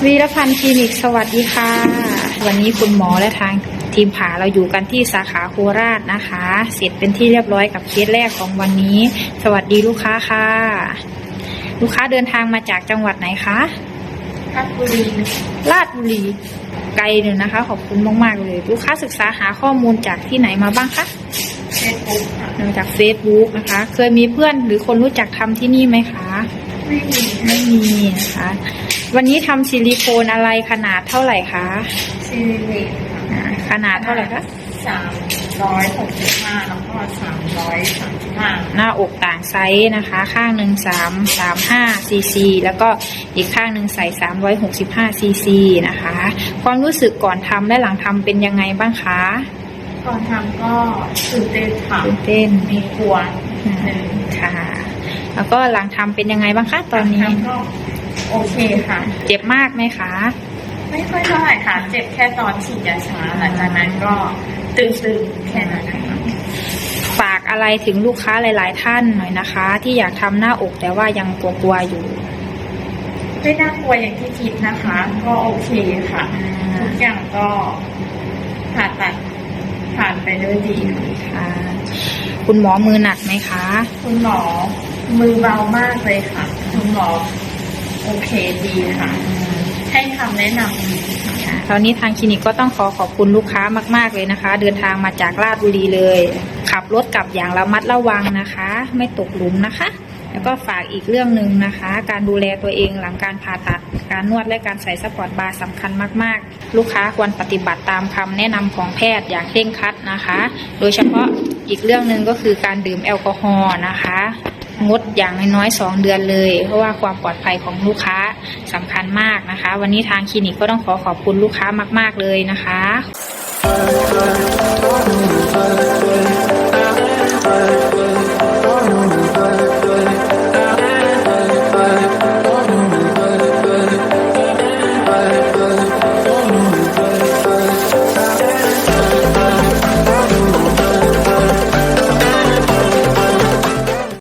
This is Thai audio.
พันธ์คลินิกสวัสดีค่ะ วันนี้คุณหมอและทางทีมผ่าเราอยู่กันที่สาขาโคราชนะคะ เสร็จเป็นที่เรียบร้อยกับเคสแรกของวันนี้ สวัสดีลูกค้าค่ะ ลูกค้าเดินทางมาจากจังหวัดไหนคะราชบุรีราชบุรีไกลหนึ่งนะคะ ขอบคุณมากๆเลย ลูกค้าศึกษาหาข้อมูลจากที่ไหนมาบ้างคะเฟซบุ๊กค่ะมาจาก Facebook นะคะ เคยมีเพื่อนหรือคนรู้จักทำที่นี่ไหมคะ ไม่มีไม่มีนะคะ วันนี้ทำซิลิโคนอะไรขนาดเท่าไหร่คะซีเรีค่ะอ่าขนาดเท่าไหร่คะสามร้อยหกสิบห้าแล้วก็สามร้อยสามสิบห้าหน้าอกต่างไซส์นะคะ ข้างหนึ่งสามสามห้าซีซีแล้วก็อีกข้างหนึ่งใส่สามร้อยหกสิบห้าซีซีนะคะ ความรู้สึกก่อนทำและหลังทำเป็นยังไงบ้างคะก่อนทำก็ตื่นเต้นค่ะตื่นเต้นมีกลัวอืมค่ะ แล้วก็หลังทำเป็นยังไงบ้างคะตอนนี้ทำก็ โอเคค่ะ เจ็บมากไหมคะ ไม่ค่อยเท่าไหร่ค่ะ เจ็บแค่ตอนฉีดยาชาหลังจากนั้นก็ตึงๆแค่นั้นนะคะฝากอะไรถึงลูกค้าหลาย ๆ ท่านหน่อยนะคะ ที่อยากทำหน้าอกแต่ว่ายังกลัวๆอยู่ไม่น่ากลัวอย่างที่คิดนะคะ ก็โอเคค่ะ ทุกอย่างก็ผ่าตัดผ่านไปด้วยดีค่ะค่ะคุณหมอมือหนักไหมคะ คุณหมอมือเบามากเลยค่ะ คุณหมอ โอเคดีค่ะ ให้คำแนะนำค่ะค่ะตอนนี้ทางคลินิกก็ต้องขอขอบคุณลูกค้ามาก ๆเลยนะคะ เดินทางมาจากราชบุรีเลย ขับรถกลับอย่างระมัดระวังนะคะ ไม่ตกหลุมนะคะ แล้วก็ฝากอีกเรื่องหนึ่งนะคะ การดูแลตัวเองหลังการผ่าตัด การนวดและการใส่สปอร์ตบาร์สำคัญมาก ๆ ลูกค้าควรปฏิบัติตามคำแนะนำของแพทย์อย่างเคร่งครัดนะคะ โดยเฉพาะอีกเรื่องหนึ่งก็คือการดื่มแอลกอฮอล์นะคะ งดอย่างน้อยสองเดือนเลย เพราะว่าความปลอดภัยของลูกค้าสำคัญมากนะคะ วันนี้ทางคลินิกก็ต้องขอขอบคุณลูกค้ามาก ๆเลยนะคะ